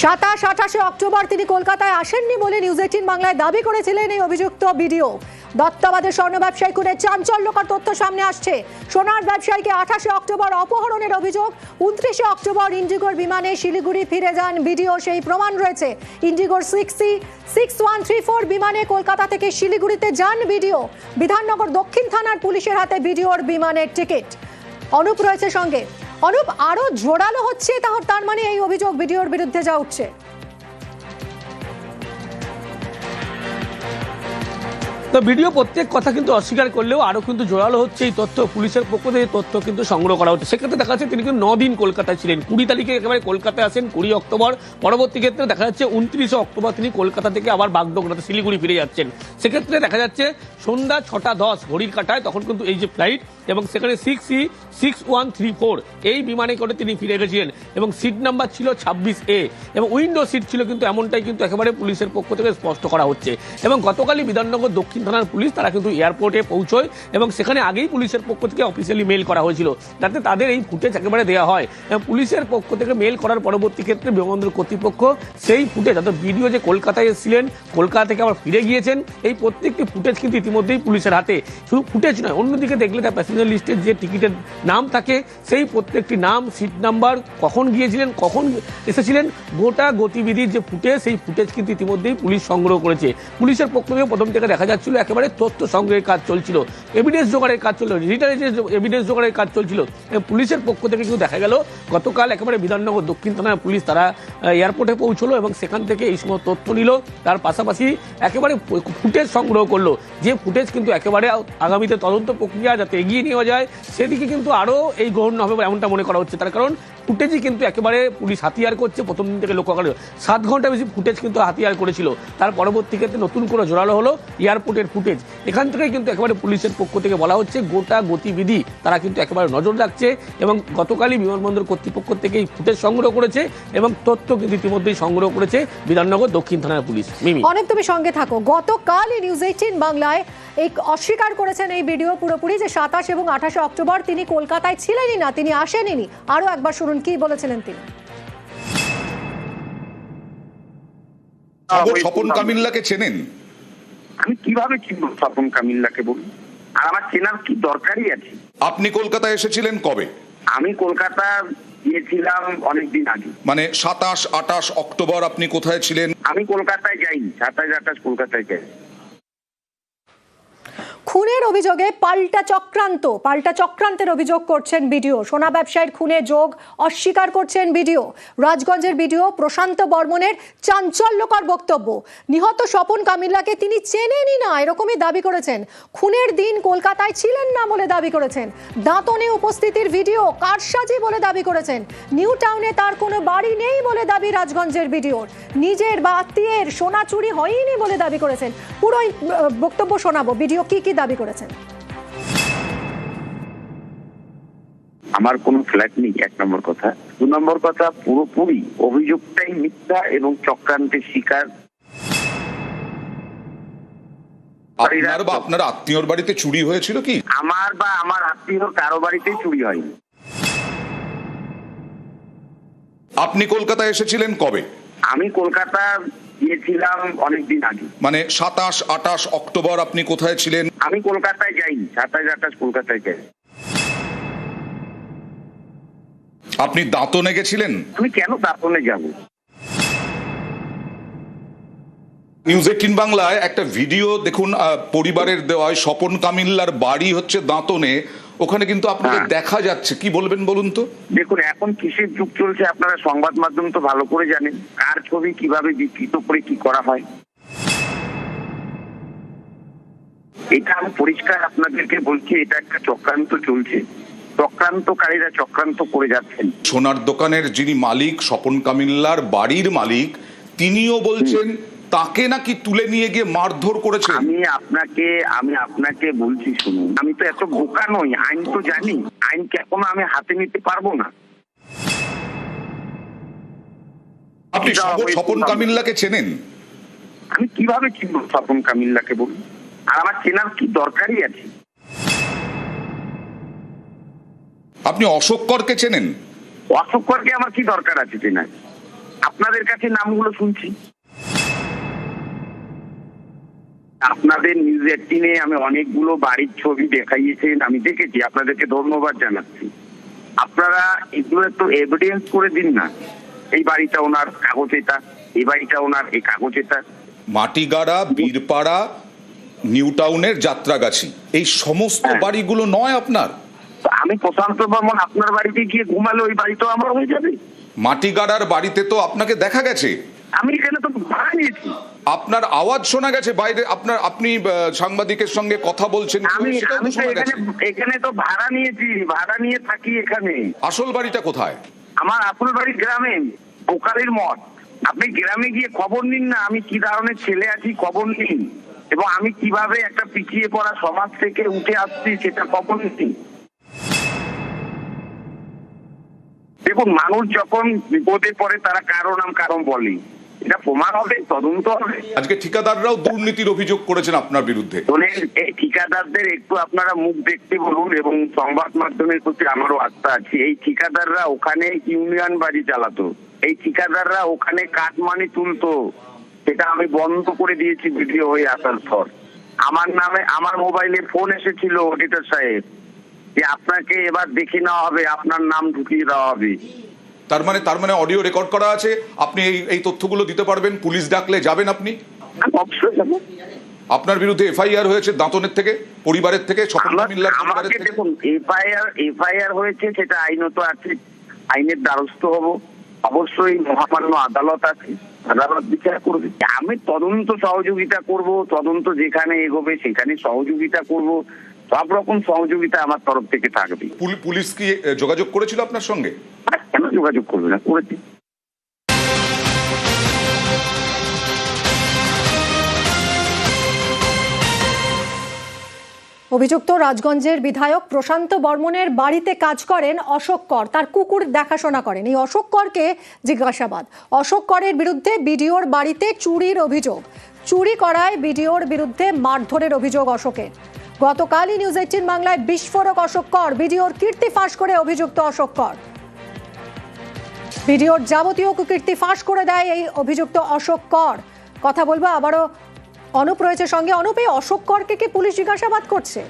সাতাশ, আঠাশে অক্টোবর তিনি কলকাতায় আসেননি বলে নিউজ এইটিন বাংলায় দাবি করেছিলেন এই অভিযুক্ত বিডিও। দত্তাবাদের স্বর্ণ ব্যবসায়ী খুনে চাঞ্চল্যকর তথ্য সামনে আসছে। সোনার ব্যবসায়ীকে আঠাশে অক্টোবর অপহরণের অভিযোগ। উনত্রিশে অক্টোবর ইন্ডিগোর বিমানে শিলিগুড়ি ফিরে যান ভিডিও সেই প্রমাণ রয়েছে। ইন্ডিগোর six C, six one three four বিমানে কলকাতা থেকে শিলিগুড়িতে যান বিডিও। বিধাননগর দক্ষিণ থানার পুলিশের হাতে বিডিওর বিমানের টিকিট। অনুপ রয়েছে সঙ্গে। অনুপ আরও জোরালো হচ্ছে তাহলে তার মানে এই অভিযোগ ভিডিওর বিরুদ্ধে যা উঠছে। তো ভিডিও প্রত্যেক কথা কিন্তু অস্বীকার করলেও আরও কিন্তু জোরালো হচ্ছে এই তথ্য। পুলিশের পক্ষ থেকে তথ্য কিন্তু সংগ্রহ করা হচ্ছে। সেক্ষেত্রে দেখা যাচ্ছে তিনি কিন্তু দিন কলকাতায় ছিলেন। কুড়ি তারিখে একেবারে কলকাতায় আসেন, কুড়ি অক্টোবর। পরবর্তী ক্ষেত্রে দেখা যাচ্ছে উনত্রিশে অক্টোবর তিনি কলকাতা থেকে আবার বাগডোগরাতে শিলিগুড়ি ফিরে যাচ্ছেন। সেক্ষেত্রে দেখা যাচ্ছে সন্ধ্যা ছটা দশ ঘড়ির কাটায়, তখন কিন্তু এই যে ফ্লাইট এবং সেখানে six C six one three four এই বিমানে করে তিনি ফিরে গেছিলেন। এবং সিট নাম্বার ছিল ছাব্বিশ এ এবং উইন্ডো সিট ছিল কিন্তু এমনটাই কিন্তু একেবারে পুলিশের পক্ষ থেকে স্পষ্ট করা হচ্ছে। এবং গতকালই বিধাননগর দক্ষিণ থানার পুলিশ তারা কিন্তু এয়ারপোর্টে পৌঁছয় এবং সেখানে আগেই পুলিশের পক্ষ থেকে অফিসিয়ালি মেল করা হয়েছিল। যাতে তাদের এই ফুটেজ একেবারে দেওয়া হয়। এবং পুলিশের পক্ষ থেকে মেল করার পরবর্তী ক্ষেত্রে বিমানবন্দর কর্তৃপক্ষ সেই ফুটেজ অর্থাৎ ভিডিও যে কলকাতায় এসেছিলেন, কলকাতা থেকে আবার ফিরে গিয়েছেন, এই প্রত্যেকটি ফুটেজ কিন্তু ইতিমধ্যেই পুলিশের হাতে। শুধু ফুটেজ নয়, অন্যদিকে দেখলে তার প্যাসেঞ্জার লিস্টের যে টিকিটের নাম থাকে, সেই প্রত্যেকটি নাম সিট নাম্বার কখন গিয়েছিলেন, কখন এসেছিলেন, গোটা গতিবিধির যে ফুটেজ, সেই ফুটেজ কিন্তু ইতিমধ্যেই পুলিশ সংগ্রহ করেছে। পুলিশের পক্ষ থেকে প্রথম থেকে দেখা যাচ্ছিল, একেবারে তথ্য সংগ্রহের কাজ চলছিল। এভিডেন্স জোগাড়ের কাজ চলছিল রিটার্ন এভিডেন্স জোগাড়ের কাজ চলছিল পুলিশের পক্ষ থেকে কিন্তু দেখা গেল, গতকাল একেবারে বিধাননগর দক্ষিণ থানার পুলিশ তারা এয়ারপোর্টে পৌঁছলো এবং সেখান থেকে এই সময় তথ্য নিল। তার পাশাপাশি একেবারে ফুটেজ সংগ্রহ করল। যে ফুটেজ কিন্তু একেবারে আগামীতে তদন্ত প্রক্রিয়া যাতে এগিয়ে নেওয়া যায়, সেদিকে কিন্তু আরও এই গ্রহণ হবে এমনটা মনে করা হচ্ছে। তার কারণ ফুটেজই কিন্তু একেবারে পুলিশ হাতিয়ার করছে, প্রথম দিন থেকে লক্ষ্য করা সাত ঘণ্টা বেশি ফুটেজ কিন্তু হাতিয়ার করেছিল। তার পরবর্তী ক্ষেত্রে নতুন করে জোরালো হলো এয়ারপোর্টের ফুটেজ। এখান থেকে কিন্তু একেবারে পুলিশের পক্ষ থেকে বলা হচ্ছে, গোটা গতিবিধি তারা কিন্তু একেবারে নজর রাখছে এবং গতকালই বিমানবন্দর কর্তৃপক্ষ থেকে এই ফুটেজ সংগ্রহ করেছে এবং তথ্য কিন্তু ইতিমধ্যেই সংগ্রহ করেছে বিধাননগর দক্ষিণ থানার পুলিশ। অনেক তুমি সঙ্গে থাকো। গতকালই নিউজ এইটিন বাংলায় এই অস্বীকার করেছেন এই ভিডিও পুরোপুরি যে সাতাশ এবং আঠাশে অক্টোবর তিনি কলকাতায় ছিলেনই না, তিনি আসেনই আরও একবার শুনুন কি বলেছিলেন তিনি? স্বপন কামিল্লাকে চেনেন? আমি কীভাবে চিনবো স্বপন কামিল্লাকে বলুন? আর আমার চেনার কি দরকারই আছে? আপনি কলকাতায় এসেছিলেন কবে? আমি কলকাতা গিয়েছিলাম অনেকদিন আগে। মানে সাতাশ আটাশ অক্টোবর আপনি কোথায় ছিলেন? আমি কলকাতায় যাইনি সাতাশ আঠাশ কলকাতায় যাই খুনের অভিযোগে পাল্টা চক্রান্ত, পাল্টা চক্রান্তের অভিযোগ করছেন বিডিও। সোনা ব্যবসায়ীর খুনে যোগ অস্বীকার করছেন বিডিও। রাজগঞ্জের বিডিও প্রশান্ত বর্মনের চাঞ্চল্যকর বক্তব্য। নিহত স্বপন কামিল্লাকে তিনি চেনেনই না, এরকমই দাবি করেছেন। খুনের দিন কলকাতায় ছিলেন না বলে দাবি করেছেন। দাঁতনে উপস্থিতির ভিডিও কারসাজি বলে দাবি করেছেন। নিউ টাউনে তার কোনো বাড়ি নেই বলে দাবি রাজগঞ্জের ভিডিওর নিজের বা আত্মীয়ের সোনা চুরি হয়নি বলে দাবি করেছেন। পুরোই বক্তব্য শোনাবো। ভিডিও কি কি দাবি করেছেন। আমার কোনো ফ্ল্যাট নেই এক নম্বর কথা। দু নম্বর কথা পুরোপুরি অভিযোগটাই মিথ্যা এবং চক্রান্তের শিকার। আপনার বা আপনার আত্মীয়র বাড়িতে চুরি হয়েছিল কি? আমার বা আমার আত্মীয় কারও বাড়িতেই চুরি হয়নি। আপনি কলকাতায় এসেছিলেন কবে? আমি কলকাতা গিয়েছিলাম অনেকদিন আগে। মানে সাতাশ আটাশ অক্টোবর আপনি কোথায় ছিলেন? আমি কলকাতায় যাইনি সাতাশ কলকাতায় যাই আপনি দাঁতনে গেছিলেন? আমি কেন দাঁতনে যাব? নিউজ এইটিন বাংলায় একটা ভিডিও দেখুন পরিবারের দেওয়ায় স্বপন কামিল্লার বাড়ি হচ্ছে দাঁতনে। ওখানে কিন্তু আপনাকে হ্যাঁ। দেখা যাচ্ছে। কি বলবেন বলুন তো? দেখুন এখন কিসের যুগ চলছে আপনারা সংবাদ মাধ্যম তো ভালো করে জানেন। কার ছবি কীভাবে বিকৃত করে কি করা হয়? এটা আমি পরিষ্কার আপনাদেরকে বলছি এটা একটা চক্রান্ত চলছে। চক্রান্তকারীরা চক্রান্ত করে যাচ্ছেন। সোনার দোকানের যিনি মালিক স্বপন কামিল্লার বাড়ির মালিক তিনিও বলছেন তাকে নাকি তুলে নিয়ে গিয়ে মারধর করেছেন আমি আপনাকে আমি আপনাকে বলছি শুনুন আমি তো এত বোকা নই আইন তো জানি আইনকে এখনও আমি হাতে নিতে পারব না। আপনি স্বপন- কামিল্লাকে চেনেন? আমি কীভাবে চিনবো স্বপন কামিল্লাকে বলুন? আর আমার চেনার কি দরকারই আছে? আপনি অশোক করকে চেনেন? অশোক করকে আমার কি দরকার আছে চেনার? আপনাদের কাছে নামগুলো শুনছি। আপনাদের নিউজ এইটিনে আমি অনেকগুলো বাড়ির ছবি দেখাইয়েছেন আমি দেখেছি আপনাদেরকে ধন্যবাদ জানাচ্ছি। আপনারা এগুলো একটু এভিডেন্স করে দিন না। এই বাড়িটা ওনার কাগজ এটা এই বাড়িটা ওনার এই কাগজ এটা মাটিগাড়া বীরপাড়া নিউ টাউনের যাত্রাগাছি এই সমস্ত হ্যাঁ। বাড়িগুলো নয় আপনার? আমি প্রশান্ত বর্মন আপনার বাড়িতে গিয়ে ঘুমালে ওই বাড়িটাও আমার হয়ে যাবে? মাটিগাড়ার বাড়িতে তো আপনাকে দেখা গেছে। আমি এখানে আপনার আওয়াজ শোনা গেছে বাইরে আপনার আপনি সাংবাদিকের সঙ্গে কথা বলছেন এখানে তো ভাড়া নিয়েছি ভাড়া নিয়ে থাকি এখানে। আসল বাড়িটা কোথায়? আমার আসল বাড়ি গ্রামে বোকারের মঠ। আপনি গ্রামে গিয়ে খবর নিন না আমি কি ধরনের ছেলে আছি খবর নিন। এবং আমি কীভাবে একটা পিছিয়ে পড়া সমাজ থেকে উঠে আসছি সেটা খবর নিন। দেখুন মানুষ যখন বিপদে পড়ে তারা কারও নাম কারণ বলে। এটা প্রমাণ হবে তদন্ত হবে। আজকে ঠিকাদাররাও দুর্নীতির অভিযোগ করেছেন আপনার বিরুদ্ধে। শোনেন এই ঠিকাদারদের একটু আপনারা মুখ দেখতে বলুন এবং সংবাদ মাধ্যমের প্রতি আমারও আস্থা আছে। এই ঠিকাদাররা ওখানে ইউনিয়ন বাড়ি চালাতো। এই ঠিকাদাররা ওখানে কাঠমানি তুলতো। সেটা আমি বন্ধ করে দিয়েছি ভিডিও হয়ে আসার পর। আমার নামে আমার মোবাইলে ফোন এসেছিল অডিটর সাহেব যে আপনাকে এবার দেখে নেওয়া হবে আপনার নাম ঢুকিয়ে দেওয়া হবে। তার মানে তার মানে অডিও রেকর্ড করা আছে। আপনি এই এই তথ্যগুলো দিতে পারবেন। পুলিশ ডাকলে যাবেন আপনি। আপনার বিরুদ্ধে এফআইআর হয়েছে দাঁতনের থেকে পরিবারের থেকে স্বপন আমার- পরিবারের থেকে। দেখুন এফআইআর এফআইআর হয়েছে সেটা আইনত আছে আইনের দ্বারস্থ হব। অবশ্যই মহামান্য আদালত আছে আদালত বিচার করবে। আমি তদন্ত সহযোগিতা করব তদন্ত যেখানে এগোবে সেখানে সহযোগিতা করব। সব রকম সহযোগিতা আমার তরফ থেকে থাকবে। পুলিশ কি যোগাযোগ করেছিল আপনার সঙ্গে? যোগাযোগ করবে না করেছি অভিযুক্ত রাজগঞ্জের বিধায়ক প্রশান্ত বর্মনের বাড়িতে কাজ করেন অশোক কর। তার কুকুর দেখাশোনা করেন। এই অশোক করকে জিজ্ঞাসাবাদ। অশোক করের বিরুদ্ধে বিডিওর বাড়িতে চুরির অভিযোগ। চুরি করায় বিডিওর বিরুদ্ধে মারধরের অভিযোগ অশোকের। গতকালই নিউজ এইটিন বাংলায় বিস্ফোরক অশোক কর। বিডিওর কীর্তি ফাঁস করে অভিযুক্ত অশোক কর। ভিডিওর যাবতীয় কুকীর্তি ফাঁস করে দেয় এই অভিযুক্ত অশোক কর। কথা বলব আবারও। অনুপ রয়েছে সঙ্গে। অনুপ এই অশোক করকে কি পুলিশ জিজ্ঞাসাবাদ করছে?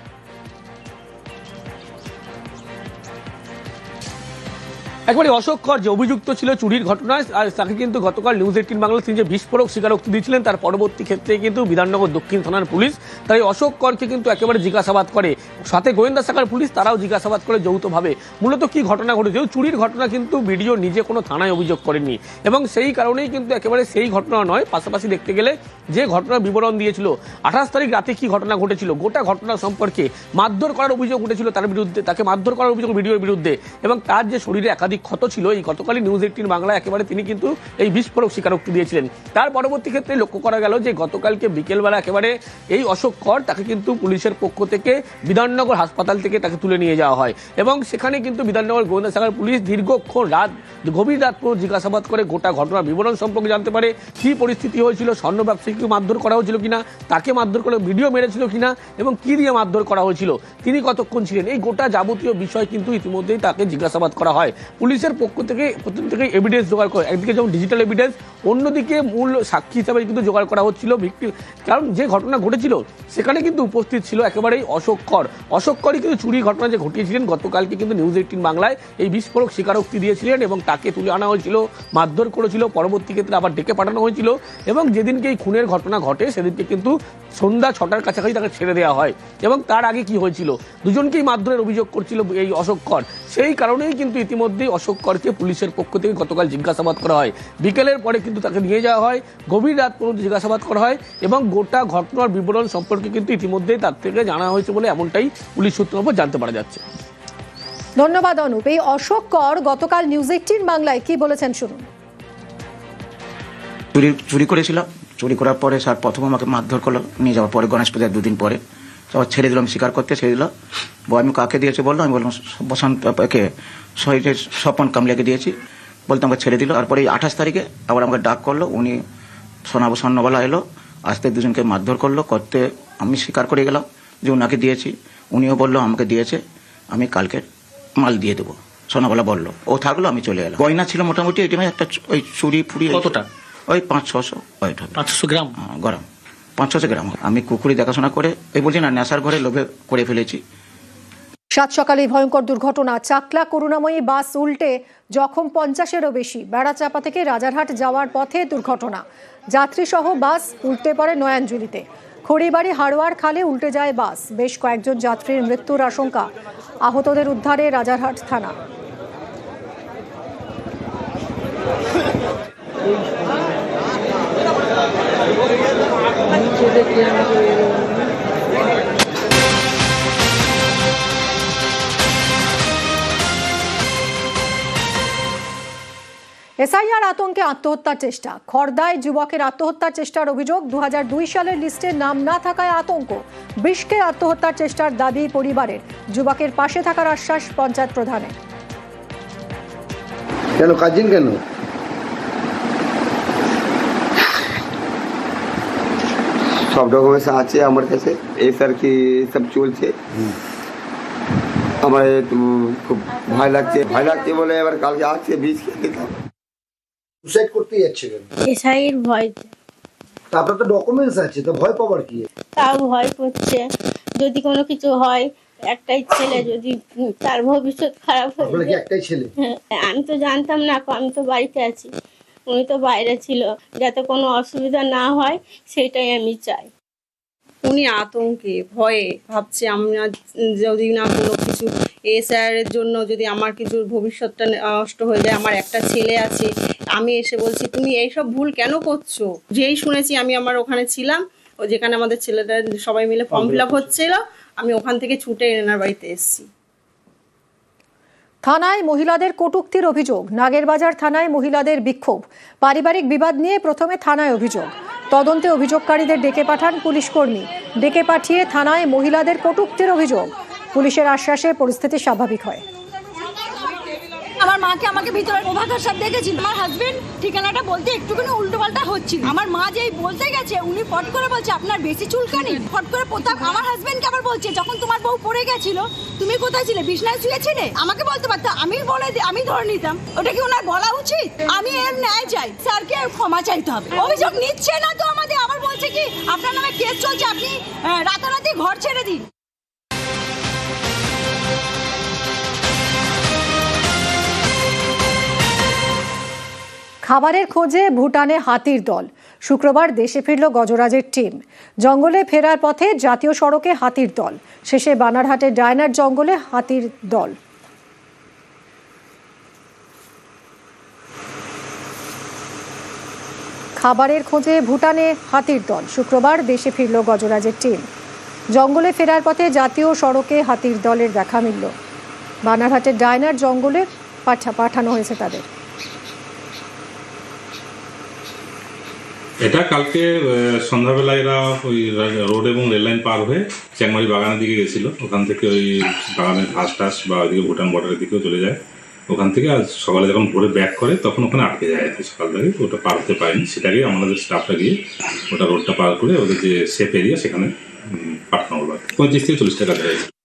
একবারে অশোক কর যে অভিযুক্ত ছিল চুরির ঘটনায় তাকে কিন্তু গতকাল নিউজ এইটিন বাংলা তিনি যে বিস্ফোরক স্বীকারোক্তি দিয়েছিলেন, তার পরবর্তী ক্ষেত্রে কিন্তু বিধাননগর দক্ষিণ থানার পুলিশ। তাই অশোক করকে কিন্তু একেবারে জিজ্ঞাসাবাদ করে। সাথে গোয়েন্দা শাখার পুলিশ, তারাও জিজ্ঞাসাবাদ করে যৌথভাবে। মূলত কি ঘটনা ঘটেছে? চুরির ঘটনা কিন্তু ভিডিও নিজে কোনো থানায় অভিযোগ করেননি এবং সেই কারণেই কিন্তু একেবারে সেই ঘটনা নয়, পাশাপাশি দেখতে গেলে যে ঘটনার বিবরণ দিয়েছিল, আঠাশ তারিখ রাতে কি ঘটনা ঘটেছিল, গোটা ঘটনা সম্পর্কে মারধর করার অভিযোগ উঠেছিল তার বিরুদ্ধে, তাকে মারধর করার অভিযোগ ভিডিওর বিরুদ্ধে। এবং তার যে শরীরে একাধিক ক্ষত ছিল, এই গতকালই নিউজ এইটিন বাংলা একেবারে তিনি কিন্তু এই বিস্ফোরক স্বীকারোক্তি দিয়েছিলেন। তার পরবর্তী ক্ষেত্রে লক্ষ্য করা গেল যে গতকালকে বিকেলবেলা একেবারে এই অশোক কর তাকে কিন্তু পুলিশের পক্ষ থেকে বিধাননগর হাসপাতাল থেকে তাকে তুলে নিয়ে যাওয়া হয় এবং সেখানে কিন্তু বিধাননগর গোয়েন্দা শাখার পুলিশ দীর্ঘক্ষণ রাত, গভীর রাত পুরো জিজ্ঞাসাবাদ করে গোটা ঘটনার বিবরণ সম্পর্কে জানতে পারে কি পরিস্থিতি হয়েছিল, স্বর্ণ ব্যবসায়ীকে মারধর করা হয়েছিল কিনা তাকে মারধর করে ভিডিও মেরেছিল কিনা এবং কি দিয়ে মারধর করা হয়েছিল। তিনি কতক্ষণ ছিলেন? এই গোটা যাবতীয় বিষয় কিন্তু ইতিমধ্যেই তাকে জিজ্ঞাসাবাদ করা হয়। পুলিশের পক্ষ থেকে প্রথম থেকে এভিডেন্স জোগাড় করে। একদিকে যেমন ডিজিটাল এভিডেন্স অন্যদিকে মূল সাক্ষী হিসাবে কিন্তু জোগাড় করা হচ্ছিল ভিক্টিম কারণ যে ঘটনা ঘটেছিল, সেখানে কিন্তু উপস্থিত ছিল একেবারেই অশোক কর। অশোক করই কিন্তু চুরি ঘটনা যে ঘটিয়েছিলেন, গতকালকে কিন্তু নিউজ এইটিন বাংলায় এই বিস্ফোরক স্বীকারোক্তি দিয়েছিলেন এবং তাকে তুলে আনা হয়েছিল, মারধর করেছিল, পরবর্তী ক্ষেত্রে আবার ডেকে পাঠানো হয়েছিল এবং যেদিনকে এই খুনের ঘটনা ঘটে, সেদিনকে কিন্তু সন্ধ্যা ছটার কাছাকাছি তাকে ছেড়ে দেওয়া হয়। এবং তার আগে কি হয়েছিল? দুজনকেই মারধরের অভিযোগ করছিল এই অশোক কর। সেই কারণেই কিন্তু ইতিমধ্যেই অশোক করকে পুলিশের পক্ষ থেকে গতকাল জিজ্ঞাসাবাদ করা হয়। বিকেলের পরে কিন্তু তাকে নিয়ে যাওয়া হয়। গভীর রাত পর্যন্ত জিজ্ঞাসাবাদ করা হয় এবং গোটা ঘটনার বিবরণ সম্পর্কে কিন্তু ইতিমধ্যেই তার থেকে জানা হয়েছে বলে এমনটাই পুলিশ সূত্রের উপর জানতে পারা যাচ্ছে। ধন্যবাদ অনুপ। এই অশোক কর গতকাল নিউজ এইটিন বাংলায় কি বলেছেন শুনুন। চুরি চুরি করেছিল চুরি করার পরে স্যার প্রথম আমাকে মারধর করল নিয়ে যাওয়ার পরে গণেশ পূজার দুদিন পরে। তারপর ছেড়ে দিলাম স্বীকার করতে ছেড়ে দিল। আমি কাকে দিয়েছে বলল? আমি বললাম বসন্ত কে শহীদের স্বপন কামলিয়াকে দিয়েছি। বলতে আমাকে ছেড়ে দিল। তারপরে এই আঠাশ তারিখে আবার আমাকে ডাক করল। উনি সোনাবো স্বর্ণবালা এলো আসতে দুজনকে মারধর করল করতে আমি স্বীকার করে গেলাম যে ওনাকে দিয়েছি। উনিও বলল আমাকে দিয়েছে আমি কালকে মাল দিয়ে দেবো। সোনাগোলা বলল ও থাকল আমি চলে এলাম। গয়না ছিল মোটামুটি এটিএমে একটা ওই চুরি ফুড়ি কতটা? ওই পাঁচ ছশো ওইট হবে। পাঁচশো গ্রাম? হ্যাঁ, গরম। পাঁচ ছশো গ্রাম। আমি কুকুরি দেখাশোনা করে এই বলছি না নেশার ঘরে লোভে করে ফেলেছি। সাত সকালে ভয়ঙ্কর দুর্ঘটনা। চাকলা, করুণাময়ী বাস উল্টে জখম পঞ্চাশেরও বেশি। বেড়াচাপা থেকে রাজারহাট যাওয়ার পথে দুর্ঘটনা। যাত্রীসহ বাস উল্টে পড়ে নয়াঞ্জলিতে। খড়িবাড়ি হাড়োয়ার খালে উল্টে যায় বাস। বেশ কয়েকজন যাত্রীর মৃত্যুর আশঙ্কা। আহতদের উদ্ধারে রাজারহাট থানা। এসআইআর আতঙ্কে আত্মহত্যার চেষ্টা। খর্দায় যুবকের আত্মহত্যার চেষ্টার অভিযোগ। দুহাজার দুই সালের লিস্টে নাম না থাকায় আতঙ্ক। বৃষ্কে আত্মহত্যার চেষ্টার দাবি পরিবারের। যুবকের পাশে থাকার আশ্বাস পঞ্চায়েত প্রধানের। কেন? কাজিন কেন? সব ডকুমেন্টস আছে আমার কাছে। এই স্যার কি সব চলছে? আমার একটু খুব ভয় লাগছে। ভয় লাগছে বলে এবার কালকে আসছে বীজ খেয়ে দিতাম সুসাইড করতে যাচ্ছে কেন? এসআইয়ের ভয়তে তা। আপনার তো ডকুমেন্টস আছে তো ভয় পাবার কি? তাও ভয় করছে। যদি কোনো কিছু হয় একটাই ছেলে যদি তার ভবিষ্যৎ খারাপ হয়ে আপনার কি যায়। একটাই ছেলে? হ্যাঁ, আমি তো জানতাম না আমি তো বাড়িতে আছি। উনি তো বাইরে ছিল। যাতে কোনো অসুবিধা না হয় সেটাই আমি চাই। উনি আতঙ্কে ভয়ে ভাবছে আমরা যদি না কোনো কিছু এ স্যারের জন্য যদি আমার কিছু ভবিষ্যৎটা নষ্ট হয়ে যায় আমার একটা ছেলে আছে আমি এসে বলছি তুমি এইসব ভুল কেন করছ? যেই শুনেছি আমি আমার ওখানে ছিলাম ও যেখানে আমাদের ছেলেটা সবাই মিলে ফর্ম ফিল আপ হচ্ছিল আমি ওখান থেকে ছুটে এনার বাড়িতে এসেছি। থানায় মহিলাদের কটূক্তির অভিযোগ। নাগেরবাজার থানায় মহিলাদের বিক্ষোভ। পারিবারিক বিবাদ নিয়ে প্রথমে থানায় অভিযোগ। তদন্তে অভিযোগকারীদের ডেকে পাঠান পুলিশ কর্মী। ডেকে পাঠিয়ে থানায় মহিলাদের কটূক্তির অভিযোগ। পুলিশের আশ্বাসে পরিস্থিতি স্বাভাবিক হয়। আমার মাকে আমাকে ভিতরে প্রভাকর সাহেব দেখেছিল। আমার হাজবেন্ড ঠিকানাটা বলতে একটুখানি উল্টো পাল্টা হচ্ছিল। আমার মা যেই বলতে গেছে, উনি ফট করে বলছে, আপনার বেশি চুলকানি? ফট করে প্রতাপ আমার হাজবেন্ডকে আবার বলছে, যখন তোমার বউ পড়ে গেছিল, তুমি কোথায় ছিলে? বিছনায় শুয়েছিলে? আমাকে বলতে পারতো, আমি বলে আমি ধরে নিতাম। ওটা কি ওনার বলা উচিত? আমি এর ন্যায় চাই। স্যারকে ক্ষমা চাইতে হবে। অভিযোগ নিচ্ছে না তো আমাদের। আবার বলছে কি, আপনার নামে কেস চলছে, আপনি রাতারাতি ঘর ছেড়ে দিন। খাবারের খোঁজে ভুটানে হাতির দল। শুক্রবার দেশে ফিরল গজরাজের টিম। জঙ্গলে ফেরার পথে জাতীয় সড়কে হাতির দল। শেষে বানারহাটের ডায়নার জঙ্গলে হাতির দল। খাবারের খোঁজে ভুটানে হাতির দল। শুক্রবার দেশে ফিরল গজরাজের টিম। জঙ্গলে ফেরার পথে জাতীয় সড়কে হাতির দলের দেখা মিলল। বানারহাটের ডায়নার জঙ্গলে পাঠা পাঠানো হয়েছে তাদের। এটা কালকে সন্ধ্যাবেলা এরা ওই রোড এবং রেল লাইন পার হয়ে চ্যাংমারি বাগানের দিকে গেছিল। ওখান থেকে ওই বাগানের ঘাস টাস বা ওইদিকে ভুটান বর্ডারের দিকেও চলে যায়। ওখান থেকে আজ সকালে যখন ভোরে ব্যাক করে, তখন ওখানে আটকে যায় আর সকাল থেকে। ওটা পার হতে পারেনি। সেটাকে আমাদের স্টাফরা গিয়ে ওটা রোডটা পার করে ওদের যে সেফ এরিয়া সেখানে পাঠানো হলো পঁয়ত্রিশ থেকে চল্লিশ টাকা দেয়